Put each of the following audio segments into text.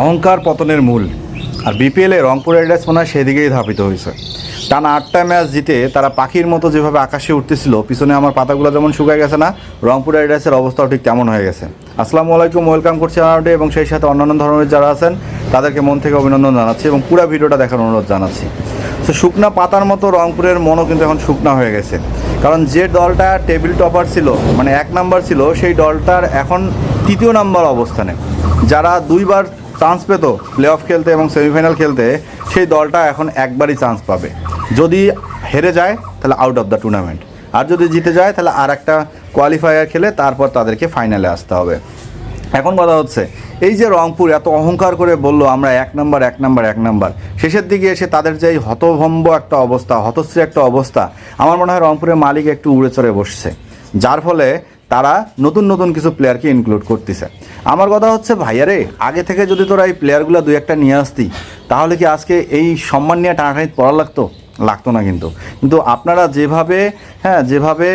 অহংকার পতনের মূল। আর বিপিএলে রংপুর রাইডার্স মনে হয় সেদিকেই ধাপিত হয়েছে। টানা আটটা ম্যাচ জিতে তারা পাখির মতো যেভাবে আকাশে উঠতেছিল, পিছনে আমার পাতাগুলো যেমন শুকায় গেছে না, রংপুর রাইডার্সের অবস্থাও ঠিক তেমন হয়ে গেছে। আসসালামু আলাইকুম, ওয়েলকাম করছি আনাউডে এবং সেই সাথে অন্যান্য ধরনের যারা আছেন, তাদেরকে মন থেকে অভিনন্দন জানাচ্ছি এবং পুরো ভিডিওটা দেখার অনুরোধ জানাচ্ছি। তো শুকনা পাতার মতো রংপুরের মনও কিন্তু এখন শুকনা হয়ে গেছে। কারণ যে দলটা টেবিল টপার ছিল মানে এক নাম্বার ছিল, সেই দলটার এখন তৃতীয় নাম্বার অবস্থানে। যারা দুইবার চান্স পেত প্লে অফ খেলতে এবং সেমিফাইনাল খেলতে, সেই দলটা এখন একবারই চান্স পাবে। যদি হেরে যায়, তাহলে আউট অফ দ্য টুর্নামেন্ট আর যদি জিতে যায়, তাহলে আর একটা কোয়ালিফায়ার খেলে তারপর তাদেরকে ফাইনালে আসতে হবে। এখন কথা হচ্ছে, এই যে রংপুর এত অহংকার করে বলল, আমরা এক নাম্বার এক নাম্বার এক নাম্বার শেষের দিকে এসে তাদের যে হতভম্ব একটা অবস্থা, হতশ্রী একটা অবস্থা, আমার মনে হয় রংপুরের মালিক একটু উড়ে চড়ে বসছে। যার ফলে তারা নতুন নতুন কিছু প্লেয়ারকে ইনক্লুড করতেছে। আমার কথা হচ্ছে ভাইয়ারে আগে থেকে যদি তোরা এই প্লেয়ারগুলো দু একটা নিয়ে আসতি, তাহলে কি আজকে এই সম্মান নিয়ে টানাটানি পড়া লাগতো? লাগতো না কিন্তু। কিন্তু আপনারা যেভাবে হ্যাঁ যেভাবে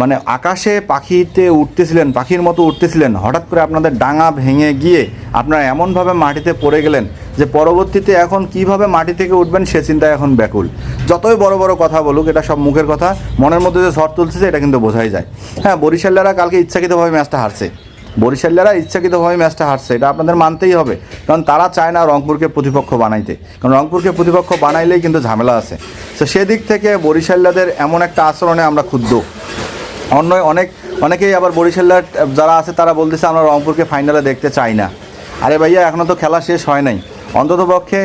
মানে আকাশে পাখিতে উঠতেছিলেন, পাখির মতো উঠতেছিলেন, হঠাৎ করে আপনাদের ডাঙা ভেঙে গিয়ে আপনারা এমনভাবে মাটিতে পড়ে গেলেন যে পরবর্তীতে এখন কীভাবে মাটি থেকে উঠবেন সে চিন্তা এখন ব্যাকুল। যতই বড় বড় কথা বলুক, এটা সব মুখের কথা, মনের মধ্যে যে ঝড় তুলতেছে, এটা কিন্তু বোঝাই যায়। হ্যাঁ বরিশালরা কালকে ইচ্ছাকৃতভাবে ম্যাচটা হারছে। বরিশালরা ইচ্ছাকৃতভাবে ম্যাচটা হারছে, এটা আপনাদের মানতেই হবে। কারণ তারা চায় না রংপুরকে প্রতিপক্ষ বানাইতে। কারণ রংপুরকে প্রতিপক্ষ বানাইলেই কিন্তু ঝামেলা আছে। তো সেদিক থেকে বরিশাল্লাদের এমন একটা আচরণে আমরা ক্ষুব্ধ। অন্য অনেক, অনেকেই আবার বরিশাল্লার যারা আছে, তারা বলতেছে, আমরা রংপুরকে ফাইনালে দেখতে চাই না। আরে ভাইয়া এখনও তো খেলা শেষ হয় নাই। অন্ততপক্ষে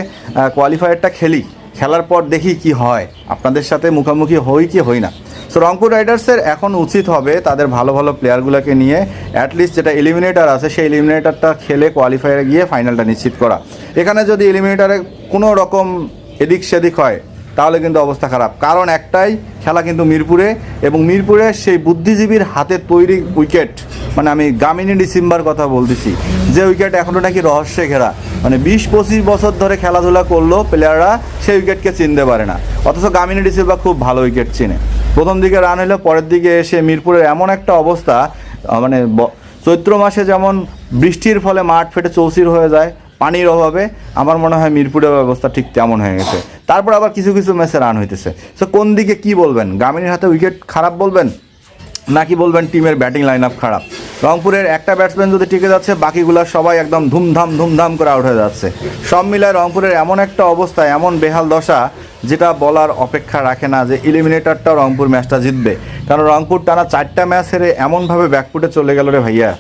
কোয়ালিফায়ারটা খেলি। খেলার পর দেখি কি হয়। আপনাদের সাথে মুখোমুখি হই কি হই না। সো রংপুর রাইডার্সের এখন উচিত হবে তাদের ভালো ভালো প্লেয়ারগুলোকে নিয়ে অ্যাটলিস্ট যেটা এলিমিনেটার আছে, সেই এলিমিনেটারটা খেলে কোয়ালিফায়ারে গিয়ে ফাইনালটা নিশ্চিত করা। এখানে যদি এলিমিনেটারে কোনো রকম এদিক সেদিক হয়, তাহলে কিন্তু অবস্থা খারাপ। কারণ একটাই, খেলা কিন্তু মিরপুরে এবং মিরপুরে সেই বুদ্ধিজীবীর হাতে তৈরি উইকেট মানে আমি গামিনী ডিসেম্বার কথা বলতেছি। যে উইকেট এখনও নাকি রহস্যে ঘেরা। মানে বিশ পঁচিশ বছর ধরে খেলাধুলা করল প্লেয়াররা সেই উইকেটকে চিনতে পারে না। অথচ গামিনী ডিসিলভা খুব ভালো উইকেট চিনে। প্রথম দিকে রান হলে, পরের দিকে এসে মিরপুরের এমন একটা অবস্থা মানে চৈত্র মাসে যেমন বৃষ্টির ফলে মাঠ ফেটে চৌচির হয়ে যায়, পানির অভাবে, আমার মনে হয় মিরপুরের ব্যবস্থা ঠিক তেমন হয়ে গেছে। তারপর আবার কিছু কিছু ম্যাচে রান হইতেছে। সো কোন দিকে কি বলবেন? গ্রামীণের হাতে উইকেট খারাপ বলবেন? নাকি বলবেন টিমের ব্যাটিং লাইন আপ খারাপ? রংপুরের একটা ব্যাটসম্যান যদি টিকে যাচ্ছে, বাকিগুলো সবাই একদম ধুমধাম ধুমধাম করে আউট হয়ে যাচ্ছে। সব মিলায় রংপুরের এমন একটা অবস্থা, এমন বেহাল দশা, যেটা বলার অপেক্ষা রাখে না যে ইলিমিনেটরটাও রংপুর ম্যাচটা জিতবে। কারণ রংপুর টানা চারটা ম্যাচ হেরে এমনভাবে ব্যাকফুটে চলে গেল রে ভাইয়া।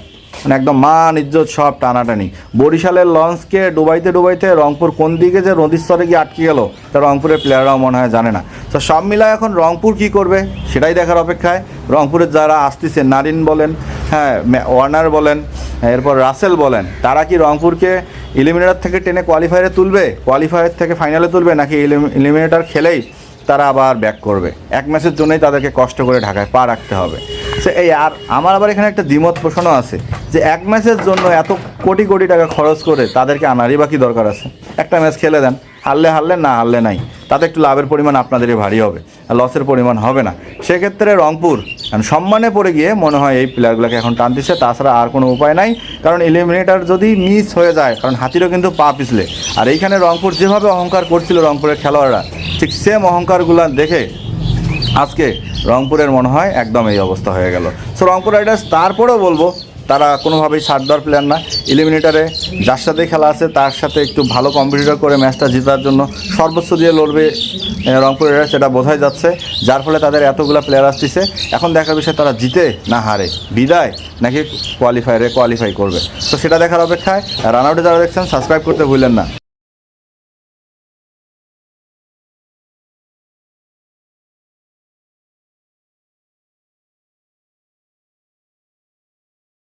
মানে একদম মান, ইজ্জত সব টানাটানি। বরিশালের লঞ্চকে ডুবাইতে ডুবাইতে রংপুর কোন দিকে যে নদীর স্তরে গিয়ে আটকে গেল, তা রংপুরের প্লেয়াররাও মনে হয় জানে না। তো সব মিলায় এখন রংপুর কি করবে, সেটাই দেখার অপেক্ষায়। রংপুরের যারা আসতেছে, নারিন বলেন হ্যাঁ ওয়ার্নার বলেন, এরপর রাসেল বলেন, তারা কি রংপুরকে ইলিমিনেটার থেকে টেনে কোয়ালিফায়ারে তুলবে? কোয়ালিফায়ার থেকে ফাইনালে তুলবে নাকি ইলিমিনেটার খেলেই তারা আবার ব্যাক করবে? এক ম্যাচের জন্যই তাদেরকে কষ্ট করে ঢাকায় পা রাখতে হবে। সে এই আর আমার আবার এখানে একটা দ্বিমত পোষণও আছে, যে এক ম্যাচের জন্য এত কোটি কোটি টাকা খরচ করে তাদেরকে আনারই বা কি দরকার আছে? একটা ম্যাচ খেলে দেন, হারলে হারলে না হারলে নাই। তাতে একটু লাভের পরিমাণ আপনাদেরই ভারী হবে, আর লসের পরিমাণ হবে না। সেক্ষেত্রে রংপুর এখন সম্মানে পড়ে গিয়ে মনে হয় এই প্লেয়ারগুলোকে এখন টান দিচ্ছে, তাছাড়া আর কোনো উপায় নাই। কারণ এলিমিনেটার যদি মিস হয়ে যায়, কারণ হাতিরও কিন্তু পা পিছলে। আর এইখানে রংপুর যেভাবে অহংকার করছিল রংপুরের খেলোয়াড়রা, ঠিক সেম অহংকারগুলো দেখে আজকে রংপুরের মনে হয় একদম এই অবস্থা হয়ে গেল। সো রংপুর রাইডার্স তারপরেও বলব তারা কোনোভাবেই ছাড় দেওয়ার প্লেয়ার না। এলিমিনেটারে যার সাথে খেলা আছে, তার সাথে একটু ভালো কম্পিটিটর করে ম্যাচটা জেতার জন্য সর্বোচ্চ দিয়ে লড়বে রংপুরের সেটা বোঝাই যাচ্ছে। যার ফলে তাদের এতগুলো প্লেয়ার আসতেছে। এখন দেখার বিষয় তারা জিতে না হারে? বিদায়? নাকি কোয়ালিফায়ারে কোয়ালিফাই করবে? তো সেটা দেখার অপেক্ষায় রান আউটে যারা দেখছেন সাবস্ক্রাইব করতে ভুলেন না।